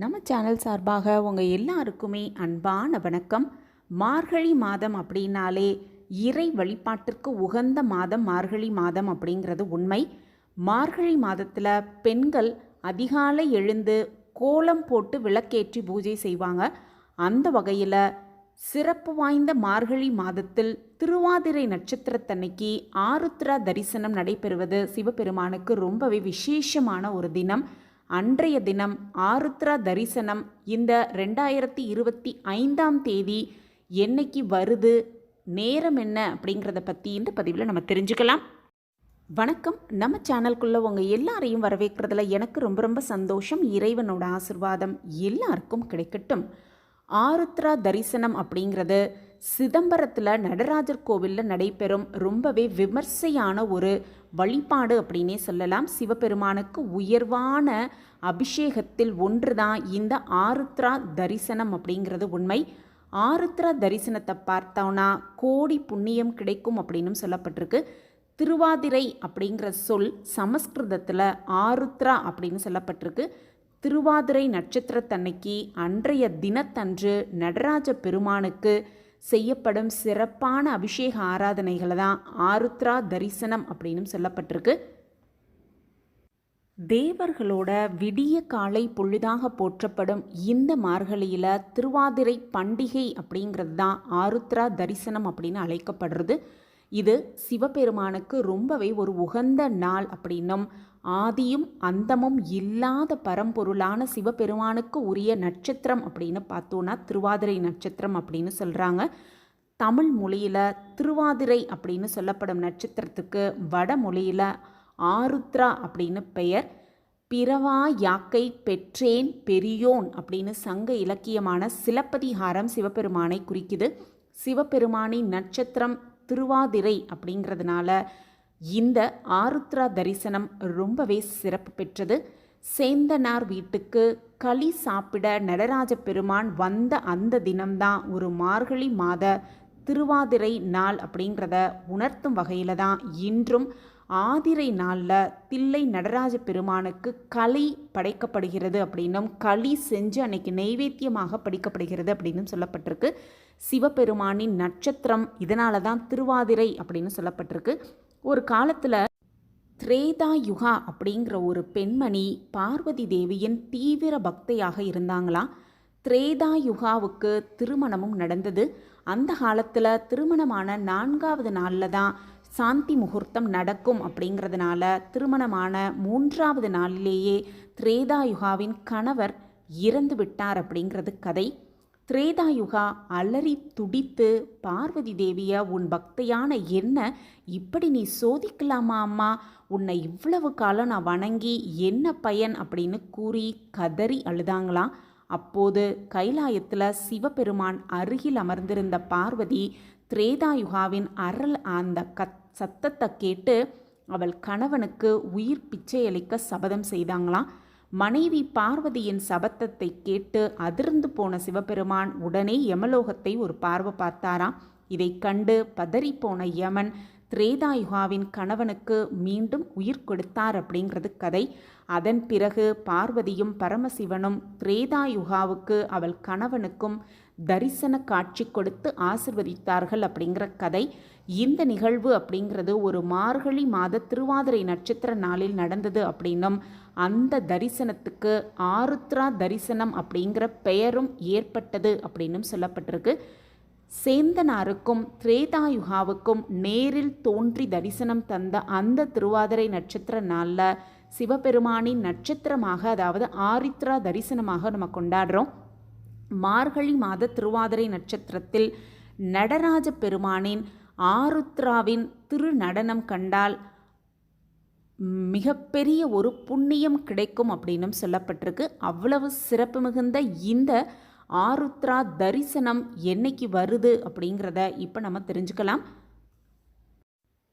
நம்ம சேனல் சார்பாக உங்கள் எல்லாருக்குமே அன்பான வணக்கம். மார்கழி மாதம் அப்படின்னாலே இறை வழிபாட்டிற்கு உகந்த மாதம் மார்கழி மாதம் அப்படிங்கிறது உண்மை. மார்கழி மாதத்தில் பெண்கள் அதிகாலை எழுந்து கோலம் போட்டு விளக்கேற்றி பூஜை செய்வாங்க. அந்த வகையில் சிறப்பு வாய்ந்த மார்கழி மாதத்தில் திருவாதிரை நட்சத்திரத்தன்னைக்கு ஆருத்ரா தரிசனம் நடைபெறுவது சிவபெருமானுக்கு ரொம்பவே விசேஷமான ஒரு தினம். அன்றைய தினம் ஆருத்ரா தரிசனம் இந்த ரெண்டாயிரத்தி இருபத்தி ஐந்தாம் தேதி என்னைக்கு வருது நேரம் என்ன அப்படிங்கிறத பற்றி இந்த பதிவில் நம்ம தெரிஞ்சுக்கலாம். வணக்கம். நம்ம சேனல்குள்ளே உங்கள் எல்லாரையும் வரவேற்கிறதுல எனக்கு ரொம்ப ரொம்ப சந்தோஷம். இறைவனோட ஆசிர்வாதம் எல்லாருக்கும் கிடைக்கட்டும். ஆருத்ரா தரிசனம் அப்படிங்கிறது சிதம்பரத்தில் நடராஜர் கோவிலில் நடைபெறும் ரொம்பவே விமர்சையான ஒரு வழிபாடு அப்படின்னே சொல்லலாம். சிவபெருமானுக்கு உயர்வான அபிஷேகத்தில் ஒன்று தான் இந்த ஆருத்ரா தரிசனம் அப்படிங்கிறது உண்மை. ஆருத்ரா தரிசனத்தை பார்த்தோன்னா கோடி புண்ணியம் கிடைக்கும் அப்படின்னும் சொல்லப்பட்டிருக்கு. திருவாதிரை அப்படிங்கிற சொல் சமஸ்கிருதத்தில் ஆருத்ரா அப்படின்னு சொல்லப்பட்டிருக்கு. திருவாதிரை நட்சத்திரத்தன்னைக்கு அன்றைய தினத்தன்று நடராஜ பெருமானுக்கு செய்யப்படும் சிறப்பான அபிஷேக ஆராதனைகளை தான் ஆருத்ரா தரிசனம் அப்படின்னு சொல்லப்பட்டிருக்கு. தேவர்களோட விடிய காலை பொழுதாக போற்றப்படும் இந்த மார்கழியில் திருவாதிரை பண்டிகை அப்படிங்கிறது தான் ஆருத்ரா தரிசனம் அப்படின்னு அழைக்கப்படுறது. இது சிவபெருமானுக்கு ரொம்பவே ஒரு உகந்த நாள் அப்படின்னும் ஆதியும் அந்தமும் இல்லாத பரம்பொருளான சிவபெருமானுக்கு உரிய நட்சத்திரம் அப்படின்னு பார்த்தோன்னா திருவாதிரை நட்சத்திரம் அப்படின்னு சொல்கிறாங்க தமிழ் மொழியில் திருவாதிரை அப்படின்னு சொல்லப்படும் நட்சத்திரத்துக்கு வடமொழியில் ஆருத்ரா அப்படின்னு பெயர். பிறவா யாக்கை பெற்றேன் பெரியோன் அப்படின்னு சங்க இலக்கியமான சிலப்பதிகாரம் சிவபெருமானை குறிக்குது. சிவபெருமானின் நட்சத்திரம் திருவாதிரை அப்படிங்கிறதுனால இந்த ஆருத்ரா தரிசனம் ரொம்பவே சிறப்பு பெற்றது. சேந்தனார் வீட்டுக்கு களி சாப்பிட நடராஜ பெருமான் வந்த அந்த தினம்தான் ஒரு மார்கழி மாத திருவாதிரை நாள் அப்படிங்கிறத உணர்த்தும் வகையில் தான் இன்றும் ஆதிரை நாளில் தில்லை நடராஜ பெருமானுக்கு களி படைக்கப்படுகிறது அப்படின்னும் களி செஞ்சு அன்னைக்கு நைவேத்தியமாக படிக்கப்படுகிறது அப்படின்னும் சொல்லப்பட்டிருக்கு. சிவபெருமானின் நட்சத்திரம் இதனால தான் திருவாதிரை அப்படின்னு சொல்லப்பட்டிருக்கு. ஒரு காலத்தில் திரேதா யுகா அப்படிங்கிற ஒரு பெண்மணி பார்வதி தேவியின் தீவிர பக்தையாக இருந்தாங்களாம். திரேதா யுகாவுக்கு திருமணமும் நடந்தது. அந்த காலத்தில் திருமணமான நான்காவது நாளில் தான் சாந்தி முகூர்த்தம் நடக்கும் அப்படிங்கிறதுனால திருமணமான மூன்றாவது நாளிலேயே திரேதாயுகாவின் கணவர் இறந்து விட்டார் அப்படிங்கிறது கதை. திரேதாயுகா அலறி துடித்து பார்வதி தேவிய உன் பக்தையான என்ன? இப்படி நீ சோதிக்கலாமா அம்மா? உன்னை இவ்வளவு காலம் நான் வணங்கி என்ன பயன்? அப்படின்னு கூறி கதறி அழுதாங்களாம் அப்போது கைலாயத்தில் சிவபெருமான் அருகில் அமர்ந்திருந்த பார்வதி திரேதாயுகாவின் அறல் அந்த கத் சத்தத்தை கேட்டு அவள் கணவனுக்கு உயிர் பிச்சையளிக்க சபதம் செய்தாங்களாம். மனைவி பார்வதியின் சபத்தத்தை கேட்டு அதிர்ந்து போன சிவபெருமான் உடனே யமலோகத்தை ஒரு பார்வை பார்த்தாராம். இதை கண்டு பதறிப்போன யமன் திரேதாயுகாவின் கணவனுக்கு மீண்டும் உயிர் கொடுத்தார் அப்படிங்கிறது கதை. அதன் பிறகு பார்வதியும் பரமசிவனும் திரேதாயுகாவுக்கு அவள் கணவனுக்கும் தரிசன காட்சி கொடுத்து ஆசிர்வதித்தார்கள் அப்படிங்கிற கதை. இந்த நிகழ்வு அப்படிங்கிறது ஒரு மார்கழி மாத திருவாதிரை நட்சத்திர நாளில் நடந்தது அப்படின்னும் அந்த தரிசனத்துக்கு ஆருத்ரா தரிசனம் அப்படிங்கிற பெயரும் ஏற்பட்டது அப்படின்னும் சொல்லப்பட்டிருக்கு. சேந்தனாருக்கும் திரேதாயுகாவுக்கும் நேரில் தோன்றி தரிசனம் தந்த அந்த திருவாதிரை நட்சத்திர நாளில் சிவபெருமானின் நட்சத்திரமாக அதாவது ஆரித்ரா தரிசனமாக நம்ம கொண்டாடுறோம். மார்கழி மாத திருவாதிரை நட்சத்திரத்தில் நடராஜ பெருமானின் ஆருத்ராவின் திருநடனம் கண்டால் மிகப்பெரிய ஒரு புண்ணியம் கிடைக்கும் அப்படின்னும் சொல்லப்பட்டிருக்கு. அவ்வளவு சிறப்பு மிகுந்த இந்த ஆருத்ரா தரிசனம் என்னைக்கு வருது அப்படிங்கிறத இப்போ நம்ம தெரிஞ்சுக்கலாம்.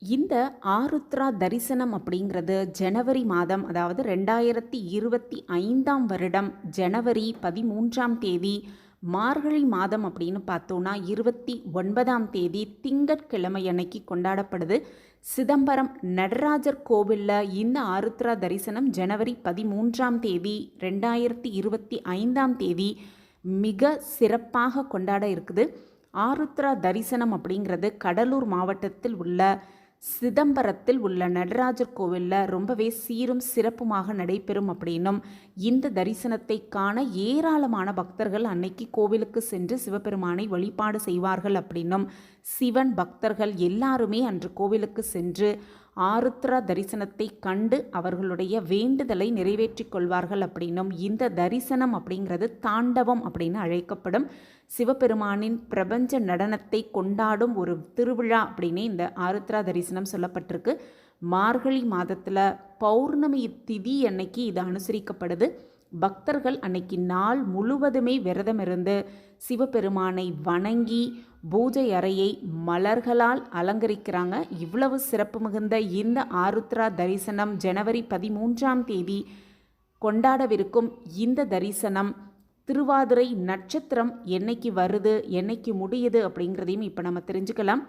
இந்த ஆருத்ரா தரிசனம் அப்படிங்கிறது ஜனவரி மாதம் அதாவது ரெண்டாயிரத்தி இருபத்தி ஐந்தாம் வருடம் ஜனவரி பதிமூன்றாம் தேதி மார்கழி மாதம் அப்படின்னு பார்த்தோன்னா இருபத்தி ஒன்பதாம் தேதி திங்கட்கிழமை அன்னைக்கு கொண்டாடப்படுது. சிதம்பரம் நடராஜர் கோவிலில் இந்த ஆருத்ரா தரிசனம் ஜனவரி பதிமூன்றாம் தேதி ரெண்டாயிரத்தி இருபத்தி ஐந்தாம் தேதி மிக சிறப்பாக கொண்டாட இருக்குது. ஆருத்ரா தரிசனம் அப்படிங்கிறது கடலூர் மாவட்டத்தில் உள்ள சிதம்பரத்தில் உள்ள நடராஜர் கோவிலில் ரொம்பவே சீரும் சிறப்புமாக நடைபெறும் அப்படின்னும் இந்த தரிசனத்தை காண ஏராளமான பக்தர்கள் அன்னைக்கு கோவிலுக்கு சென்று சிவபெருமானை வழிபாடு செய்வார்கள் அப்படின்னும் சிவன் பக்தர்கள் எல்லாருமே அன்று கோவிலுக்கு சென்று ஆருத்ரா தரிசனத்தை கண்டு அவர்களுடைய வேண்டுதலை நிறைவேற்றிக் கொள்வார்கள் அப்படின்னும் இந்த தரிசனம் அப்படிங்கிறது தாண்டவம் அப்படின்னு அழைக்கப்படும் சிவபெருமானின் பிரபஞ்ச நடனத்தை கொண்டாடும் ஒரு திருவிழா அப்படின்னு இந்த ஆருத்ரா தரிசனம் சொல்லப்பட்டிருக்கு. மார்கழி மாதத்தில் பௌர்ணமி திதி அன்னைக்கு இது அனுசரிக்கப்படுது. பக்தர்கள் அன்னைக்கு நாள் முழுவதுமே விரதம் இருந்து சிவபெருமானை வணங்கி பூஜை அறையை மலர்களால் அலங்கரிக்கிறாங்க. இவ்வளவு சிறப்பு மிகுந்த இந்த ஆருத்ரா தரிசனம் ஜனவரி பதிமூன்றாம் தேதி கொண்டாடவிருக்கும் இந்த தரிசனம் திருவாதிரை நட்சத்திரம் என்னைக்கு வருது என்னைக்கு முடியுது அப்படிங்கிறதையும் இப்போ நம்ம தெரிஞ்சுக்கலாம்.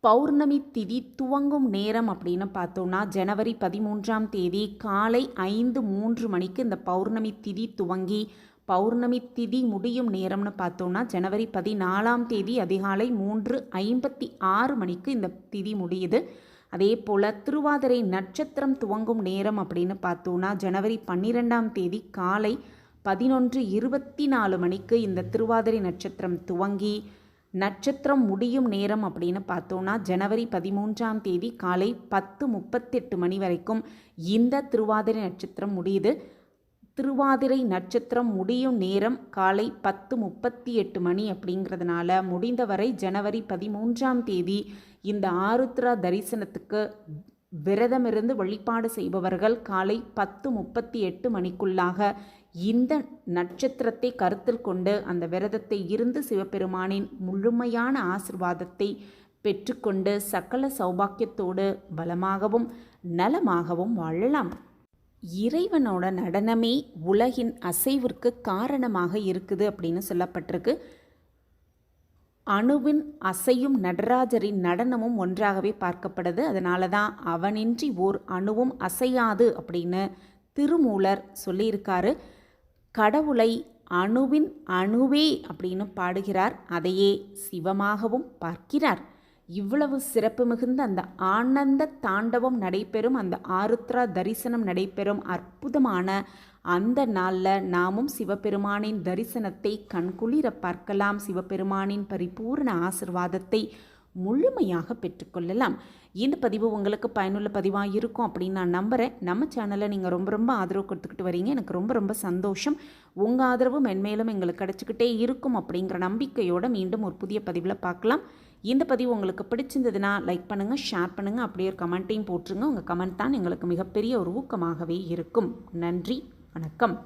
பௌர்ணமி திதி துவங்கும் நேரம் அப்படின்னு பார்த்தோன்னா ஜனவரி பதிமூன்றாம் தேதி காலை ஐந்து மூன்று மணிக்கு இந்த பௌர்ணமி திதி துவங்கி பௌர்ணமி திதி முடியும் நேரம்னு பார்த்தோன்னா ஜனவரி பதினாலாம் தேதி அதிகாலை மூன்று ஐம்பத்தி ஆறு மணிக்கு இந்த திதி முடியுது. அதே போல் திருவாதிரை நட்சத்திரம் துவங்கும் நேரம் அப்படின்னு பார்த்தோன்னா ஜனவரி பன்னிரெண்டாம் தேதி காலை பதினொன்று இருபத்தி நாலு மணிக்கு இந்த திருவாதிரை நட்சத்திரம் துவங்கி நட்சத்திரம் முடியும் நேரம் அப்படின்னு பார்த்தோன்னா ஜனவரி பதிமூன்றாம் தேதி காலை பத்து முப்பத்தெட்டு மணி வரைக்கும் இந்த திருவாதிரை நட்சத்திரம் முடியுது. திருவாதிரை நட்சத்திரம் முடியும் நேரம் காலை பத்து முப்பத்தி எட்டு மணி அப்படிங்கிறதுனால முடிந்தவரை ஜனவரி பதிமூன்றாம் தேதி இந்த ஆருத்ரா தரிசனத்துக்கு விரதமிருந்து வழிபாடு செய்பவர்கள் காலை பத்து முப்பத்தி எட்டு மணிக்குள்ளாக இந்த நட்சத்திரத்தை கருத்தில் கொண்டு அந்த விரதத்தை இருந்து சிவபெருமானின் முழுமையான ஆசிர்வாதத்தை பெற்றுக்கொண்டு சகல சௌபாக்கியத்தோடு பலமாகவும் நலமாகவும் வாழலாம். இறைவனோட நடனமே உலகின் அசைவிற்கு காரணமாக இருக்குது அப்படின்னு சொல்லப்பட்டிருக்கு. அணுவின் அசையும் நடராஜரின் நடனமும் ஒன்றாகவே பார்க்கப்படுது. அதனால தான் அவனின்றி ஓர் அணுவும் அசையாது அப்படின்னு திருமூலர் சொல்லியிருக்காரு. கடவுளை அணுவின் அணுவே அப்படின்னு பாடுகிறார். அதையே சிவமாகவும் பார்க்கிறார். இவ்வளவு சிறப்பு மிகுந்த அந்த ஆனந்த தாண்டவம் நடைபெறும் அந்த ஆருத்ரா தரிசனம் நடைபெறும் அற்புதமான அந்த நாளில் நாமும் சிவபெருமானின் தரிசனத்தை கண்குளிர பார்க்கலாம் சிவபெருமானின் பரிபூர்ண ஆசிர்வாதத்தை முழுமையாக பெற்றுக்கொள்ளலாம் இந்த பதிவு உங்களுக்கு பயனுள்ள பதிவாக இருக்கும் அப்படின்னு நான் நம்புகிறேன் நம்ம சேனலை நீங்கள் ரொம்ப ரொம்ப ஆதரவு கொடுத்துக்கிட்டு வரீங்க. எனக்கு ரொம்ப ரொம்ப சந்தோஷம். உங்கள் ஆதரவு மென்மேலும் எங்களுக்கு கிடச்சிக்கிட்டே இருக்கும் அப்படிங்கிற நம்பிக்கையோடு மீண்டும் ஒரு புதிய பதிவில் பார்க்கலாம். இந்த பதிவு உங்களுக்கு பிடிச்சிருந்ததுன்னா லைக் பண்ணுங்கள் ஷேர் பண்ணுங்கள் அப்படியே ஒரு கமெண்ட்டையும் போட்டுருங்க. உங்கள் கமெண்ட் தான் எங்களுக்கு மிகப்பெரிய ஒரு ஊக்கமாகவே இருக்கும். நன்றி வணக்கம்.